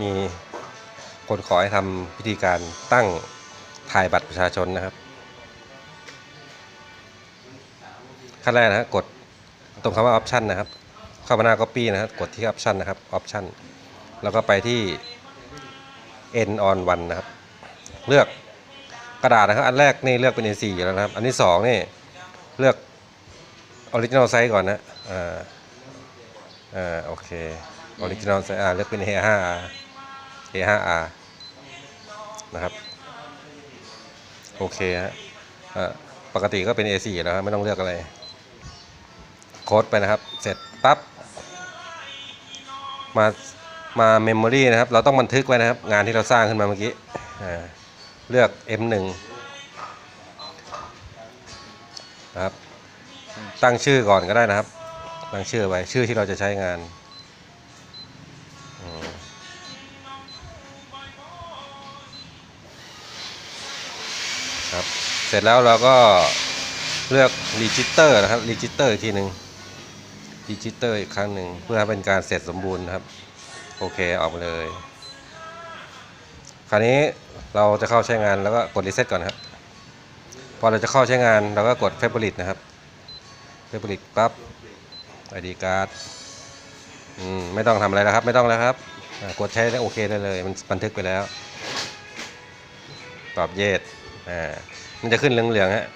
มีคนขอให้ทำพิธีการตั้งถ่ายบัตรประชาชนนะครับ ขั้นแรกนะฮะกดตรงคำว่า option นะครับ เข้ามาหน้า copy นะครับกดที่ option นะครับ option แล้วก็ไปที่ end on one นะครับ เลือกกระดาษนะครับ อันแรกนี่เลือกเป็น A4 อยู่แล้วนะครับ อันที่สองนี่เลือก original size ก่อนนะอ่าอ่าโอเค original size อ่าเลือกเป็น A5 A5R นะครับ โอเคฮะอ่าปกติก็เป็น A4 แล้วครับไม่ต้องเลือกอะไร โค้ดไปนะครับ เสร็จปั๊บ มามาเมมโมรีนะครับ เราต้องบันทึกไว้นะครับ งานที่เราสร้างขึ้นมาเมื่อกี้เลือก M1 นะครับ ตั้งชื่อก่อนก็ได้นะครับ ตั้งชื่อไว้ ชื่อที่เราจะใช้งาน ครับ เสร็จแล้วเราก็เลือก register นะครับ register อีกทีหนึ่ง register อีกครั้งหนึ่งเพื่อให้เป็นการเสร็จสมบูรณ์ครับ โอเคออกมาเลย คราวนี้เราจะเข้าใช้งานแล้วก็กด reset ก่อนครับพอเราจะเข้าใช้งานเราก็กด favorite นะครับ favorite ปั๊บ ID card อืมไม่ต้องทำอะไรแล้วครับ ไม่ต้องแล้วครับกดใช้ได้โอเคได้เลย มันบันทึกไปแล้ว ตอบเยส อ่ามันจะขึ้นเหลืองๆฮะ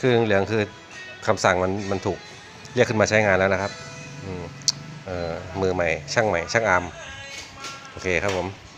ขึ้นเหลืองๆคือคำสั่งมันมันถูกเรียกขึ้นมาใช้งานแล้วนะครับอืมเอ่อมือใหม่ช่างใหม่ช่างอาร์มโอเคครับผม